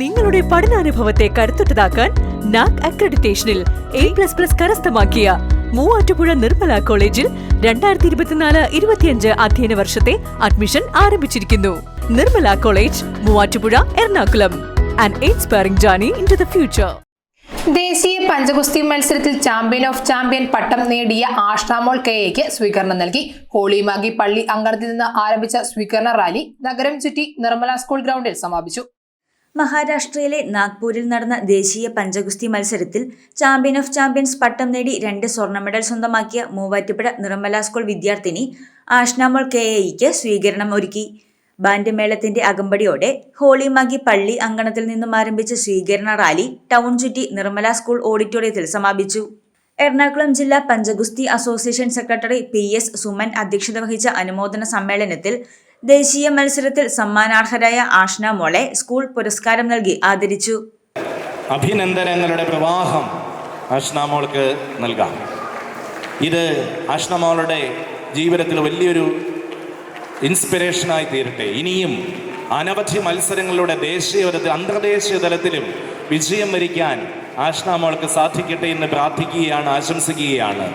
നിങ്ങളുടെ പഠനാനുഭവത്തെ കരുത്തുറ്റതാക്കാൻ നാക് അക്രഡിറ്റേഷനിൽ എ പ്ലസ് പ്ലസ് കരസ്ഥമാക്കിയ മൂവാറ്റുപുഴ നിർമ്മല കോളേജിൽ രണ്ടായിരത്തി ഇരുപത്തിനാല് ഇരുപത്തിയഞ്ച് അധ്യയന വർഷത്തെ അഡ്മിഷൻ ആരംഭിച്ചിരിക്കുന്നു. Nirmala college Muvattupuzha Ernakulam. And inspiring into the future ദേശീയ പഞ്ചഗുസ്തി മത്സരത്തിൽ ചാമ്പ്യൻ ഓഫ് ചാമ്പ്യൻ പട്ടം നേടിയ ആഷ്ടാമോൾ കെ എക്ക് സ്വീകരണം നൽകി. ഹോളിമാഗി പള്ളി അങ്കണത്തിൽ നിന്ന് ആരംഭിച്ച സ്വീകരണ റാലി നഗരം ചുറ്റി നിർമ്മല സ്കൂൾ ഗ്രൗണ്ടിൽ സമാപിച്ചു. മഹാരാഷ്ട്രയിലെ നാഗ്പൂരിൽ നടന്ന ദേശീയ പഞ്ചഗുസ്തി മത്സരത്തിൽ ചാമ്പ്യൻ ഓഫ് ചാമ്പ്യൻസ് പട്ടം നേടി രണ്ട് സ്വർണ മെഡൽ സ്വന്തമാക്കിയ മൂവാറ്റുപുഴ നിർമ്മല സ്കൂൾ വിദ്യാർത്ഥിനി ആഷ്നാമോൾ കെ എയ്ക്ക് സ്വീകരണം ഒരുക്കി. ബാൻഡ് മേളത്തിന്റെ അകമ്പടിയോടെ ഹോളിമാഗി പള്ളി അങ്കണത്തിൽ നിന്നും ആരംഭിച്ച സ്വീകരണ റാലി ടൗൺ ചുറ്റി നിർമ്മല സ്കൂൾ ഓഡിറ്റോറിയത്തിൽ സമാപിച്ചു. എറണാകുളം ജില്ലാ പഞ്ചഗുസ്തി association secretary P S Suman അധ്യക്ഷത വഹിച്ച അനുമോദന സമ്മേളനത്തിൽ ദേശീയ മത്സരത്തിൽ സമ്മാനാർഹരായ ആഷ്ന മോളെ സ്കൂൾ പുരസ്കാരം നൽകി ആദരിച്ചു. അഭിനന്ദനങ്ങളുടെ പ്രവാഹം ആഷ്ന മോൾക്ക് നൽകാം. ഇത് ആഷ്ന മോളുടെ ജീവിതത്തിൽ വലിയൊരു ഇൻസ്പിറേഷനായി തീരട്ടെ. ഇനിയും അനവധി മത്സരങ്ങളിലൂടെ ദേശീയ തലത്തിൽ അന്തർദേശീയ തലത്തിലും വിജയം വരിക്കാൻ ആഷ്ന മോൾക്ക് സാധിക്കട്ടെ എന്ന് പ്രാർത്ഥിക്കുകയാണ് ആശംസിക്കുകയാണ്.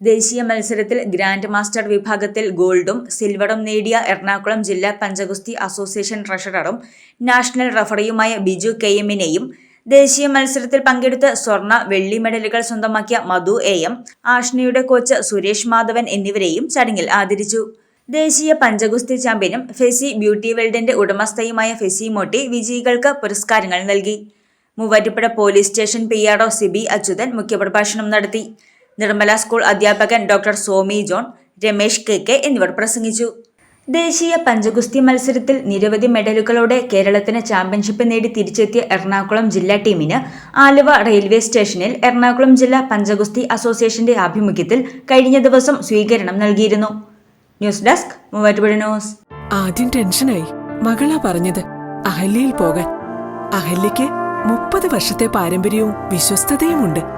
ദേശീയ മത്സരത്തിൽ ഗ്രാൻഡ് മാസ്റ്റർ വിഭാഗത്തിൽ ഗോൾഡും സിൽവറും നേടിയ എറണാകുളം ജില്ലാ പഞ്ചഗുസ്തി അസോസിയേഷൻ ട്രഷററും നാഷണൽ റഫറിയുമായ ബിജു കെ എമ്മിനെയും ദേശീയ മത്സരത്തിൽ പങ്കെടുത്ത് സ്വർണ വെള്ളി മെഡലുകൾ സ്വന്തമാക്കിയ മധു എ എം ആഷ്നയുടെ കോച്ച് സുരേഷ് മാധവൻ എന്നിവരെയും ചടങ്ങിൽ ആദരിച്ചു. ദേശീയ പഞ്ചഗുസ്തി ചാമ്പ്യനും ഫെസി ബ്യൂട്ടി വേൾഡിന്റെ ഉടമസ്ഥയുമായ ഫെസി മോട്ടി വിജയികൾക്ക് പുരസ്കാരങ്ങൾ നൽകി. Muvattupuzha police station P R O Sibi Achuthan മുഖ്യപ്രഭാഷണം നടത്തി. നിർമ്മല സ്കൂൾ അധ്യാപകൻ doctor Somi John Ramesh K K എന്നിവർ പ്രസംഗിച്ചു. ദേശീയ പഞ്ചഗുസ്തി മത്സരത്തിൽ നിരവധി മെഡലുകളോടെ കേരളത്തിന് ചാമ്പ്യൻഷിപ്പ് നേടി തിരിച്ചെത്തിയ എറണാകുളം ജില്ലാ ടീമിന് ആലുവ റെയിൽവേ സ്റ്റേഷനിൽ എറണാകുളം ജില്ലാ പഞ്ചഗുസ്തി അസോസിയേഷന്റെ ആഭിമുഖ്യത്തിൽ കഴിഞ്ഞ ദിവസം സ്വീകരണം നൽകിയിരുന്നു. News desk news. ആദ്യം ടെൻഷനായി. മകളാ പറഞ്ഞത് അഹല്യയിൽ പോകാൻ. അഹല്യയ്ക്ക് മുപ്പത് വർഷത്തെ പാരമ്പര്യവും വിശ്വസ്തതയുമുണ്ട്.